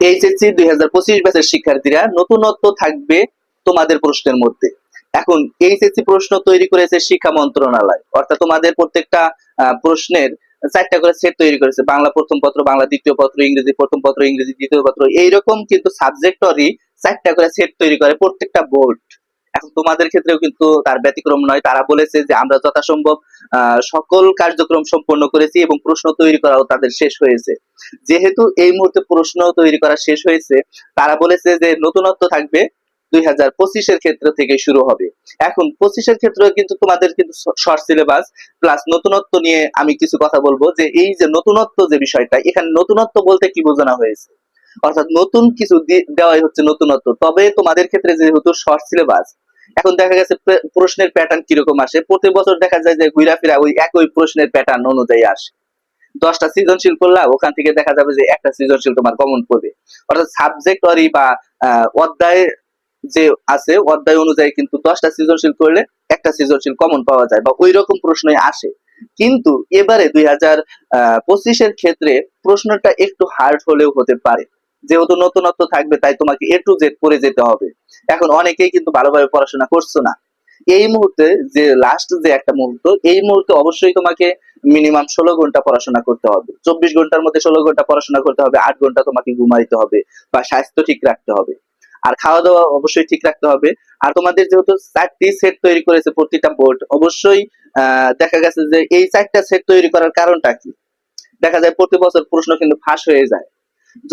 HSC দুই হাজার পঁচিশ ব্যাচের শিক্ষার্থীরা নতুনত্ব থাকবে তোমাদের প্রশ্নের মধ্যে। এখন এইচএসসি প্রশ্ন তৈরি করেছে শিক্ষা মন্ত্রণালয়। অর্থাৎ তোমাদের প্রত্যেকটা প্রশ্নের চারটা করে সেট তৈরি করেছে। বাংলা প্রথম পত্র, বাংলা দ্বিতীয় পত্র, ইংরেজি প্রথম পত্র, ইংরেজি দ্বিতীয় পত্র। এইরকম কিন্তু সাবজেক্টরই চারটা করে সেট তৈরি করে প্রত্যেকটা বোর্ড এখন তোমাদের ক্ষেত্রেও কিন্তু তার ব্যতিক্রম নয়। তারা বলেছে যে আমরা যথাসম্ভব সকল কার্যক্রম সম্পন্ন করেছি এবং প্রশ্ন তৈরি করাও তাদের শেষ হয়েছে। যেহেতু এই মুহূর্তে প্রশ্ন তৈরি করা শেষ হয়েছে, তারা বলেছে যে নতুনত্ব থাকবে দুই হাজার পঁচিশের ক্ষেত্র থেকে শুরু হবে। এখন পঁচিশের ক্ষেত্রে কিন্তু তোমাদের কিন্তু শর্ট সিলেবাস প্লাস নতুনত্ব নিয়ে আমি কিছু কথা বলব যে এই যে নতুনত্ব যে বিষয়টা, এখানে নতুনত্ব বলতে কি বোঝানো হয়েছে? অর্থাৎ নতুন কিছু দেওয়াই হচ্ছে নতুনত্ব। তবে তোমাদের ক্ষেত্রে যেহেতু শর্ট সিলেবাস এখন দেখা গেছে প্রশ্নের প্যাটার্ন কীরকম আসে? প্রতি বছর দেখা যায় যে ঘুরা ফিরা ওই একই প্রশ্নের প্যাটার্ন অনুযায়ী আসে। দশটা সৃজনশীল করলা, ওখান থেকে দেখা যাবে যে একটা সৃজনশীল তোমার কমন পড়বে। অর্থাৎ সাবজেক্ট অরি বা অধ্যায় যে আছে, অধ্যায় অনুযায়ী কিন্তু দশটা সৃজনশীল করলে একটা সৃজনশীল কমন পাওয়া যায় বা ওই রকম প্রশ্নই আসে। কিন্তু এবারে দুই হাজার পঁচিশের ক্ষেত্রে প্রশ্নটা একটু হার্ড হলেও হতে পারে। যেহেতু নতুনত্ব থাকবে, তাই তোমাকে এ টু জেড করে যেতে হবে। এখন অনেকেই কিন্তু ভালোভাবে পড়াশোনা করছ না। এই মুহূর্তে যে লাস্ট যে একটা মুহূর্ত, এই মুহূর্তে অবশ্যই তোমাকে মিনিমাম ষোলো ঘণ্টা পড়াশোনা করতে হবে। চব্বিশ ঘণ্টার মধ্যে ষোলো ঘণ্টা পড়াশোনা করতে হবে, আট ঘণ্টা তোমাকে ঘুমাইতে হবে বা স্বাস্থ্য ঠিক রাখতে হবে। আর খাওয়া দাওয়া অবশ্যই ঠিক রাখতে হবে। আর তোমাদের যেহেতু চারটি সেট তৈরি করেছে প্রতিটা বোর্ড অবশ্যই দেখা গেছে যে এই চারটা সেট তৈরি করার কারণটা কি? দেখা যায় প্রতি বছর প্রশ্ন কিন্তু ফাঁস হয়ে যায়।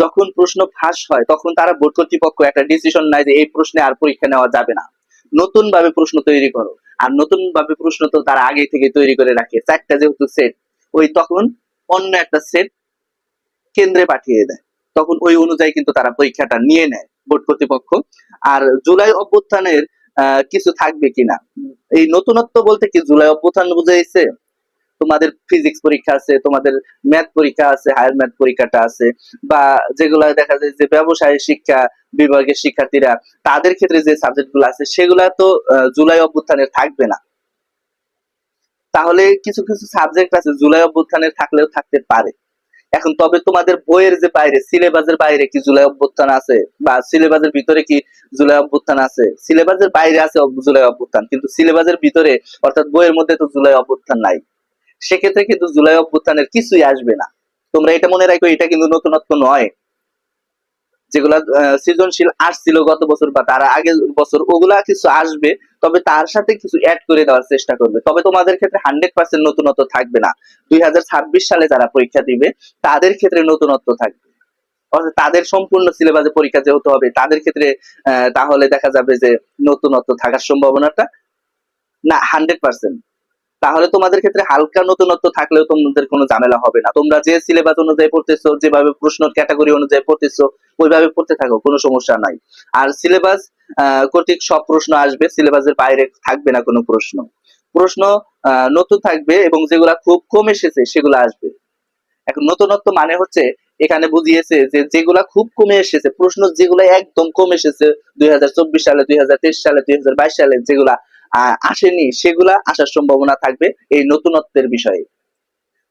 যখন প্রশ্ন ফাঁস হয়, তখন তারা বোর্ড কর্তৃপক্ষ একটা ডিসিশন নেয় যে এই প্রশ্নে আর পরীক্ষা নেওয়া যাবে না। নতুন ভাবে প্রশ্ন তৈরি করো। আর নতুন ভাবে প্রশ্ন তো তারা আগে থেকে তৈরি করে রাখে। চারটা যেহেতু সেট ওই তখন অন্য একটা সেট কেন্দ্রে পাঠিয়ে দেয়। তখন ওই অনুযায়ী কিন্তু তারা পরীক্ষাটা নিয়ে নেয় বোর্ড কর্তৃপক্ষ। আর জুলাই অভ্যুত্থানের কিছু থাকবে কিনা? এই নতুনত্ব বলতে কি? জুলাই অভ্যুত্থান বুঝাইছে? তোমাদের ফিজিক্স পরীক্ষা আছে, তোমাদের ম্যাথ পরীক্ষা আছে হায়ার ম্যাথ পরীক্ষাটা আছে, বা যেগুলো দেখা যায় যে ব্যবসায় শিক্ষা, বিভাগের শিক্ষার্থীরা, তাদের ক্ষেত্রে যে সাবজেক্টগুলো আছে, সেগুলা তো জুলাই অভ্যুত্থানের থাকবে না। তাহলে কিছু কিছু সাবজেক্ট আছে জুলাই অভ্যুত্থানের থাকলেও থাকতে পারে। এখন তবে তোমাদের বইয়ের যে বাইরে সিলেবাসের বাইরে কি জুলাই অভ্যুত্থান আছে? বা সিলেবাসের ভিতরে কি জুলাই অভ্যুত্থান আছে? সিলেবাসের বাইরে আছে জুলাই অভ্যুত্থান, কিন্তু সিলেবাসের ভিতরে, অর্থাৎ বইয়ের মধ্যে তো জুলাই অভ্যুত্থান নাই। সেক্ষেত্রে কিন্তু জুলাই অভ্যুত্থানের কিছুই আসবে না। তোমরা এটা মনে রাখো, এটা কিন্তু নতুনত্ব নয়। যেগুলা সৃজনশীল আসছিল গত বছর বা তার আগের বছর, ওগুলা কিছু আসবে, তবে তার সাথে কিছু অ্যাড করে দেওয়ার চেষ্টা করবে। তবে তোমাদের ক্ষেত্রে হান্ড্রেড পার্সেন্ট নতুনত্ব থাকবে না। দুই হাজার ছাব্বিশ সালে যারা পরীক্ষা দিবে, তাদের ক্ষেত্রে নতুনত্ব থাকবে। অর্থাৎ তাদের সম্পূর্ণ সিলেবাসে পরীক্ষা যেহেতু হবে, তাদের ক্ষেত্রে তাহলে দেখা যাবে যে নতুনত্ব থাকার সম্ভাবনাটা না হান্ড্রেড পার্সেন্ট তাহলে তোমাদের ক্ষেত্রে হালকা নতুনত্ব থাকলেও তোমাদের কোনো ঝামেলা হবে না। তোমরা যে সিলেবাস অনুযায়ী পড়তেছো, যেভাবে প্রশ্ন ক্যাটাগরি অনুযায়ী পড়তেছো, ওইভাবে পড়তে থাকো, কোনো সমস্যা নাই। আর সিলেবাস কর্তৃক সব প্রশ্ন আসবে সিলেবাসের বাইরে থাকবে না কোনো প্রশ্ন। প্রশ্ন নতুন থাকবে এবং যেগুলা খুব কম এসেছে, সেগুলো আসবে। এখন নতুনত্ব মানে হচ্ছে, এখানে বুঝিয়েছে যে যেগুলা খুব কমে এসেছে, প্রশ্ন যেগুলো একদম কম এসেছে, দুই হাজার চব্বিশ সালে, দুই হাজার তেইশ সালে, দুই হাজার বাইশ সালে, যেগুলা আসেনি, সেগুলা আসার সম্ভাবনা থাকবে এই নতুনত্বের বিষয়ে।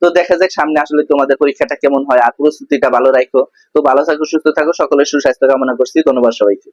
তো দেখা যাক সামনে আসলে তোমাদের পরীক্ষাটা কেমন হয়, আর প্রস্তুতিটা ভালো রাখো। তো ভালো থাকো, সুস্থ থাকো, সকলের সুস্বাস্থ্য কামনা করছি, ধন্যবাদ সবাইকে।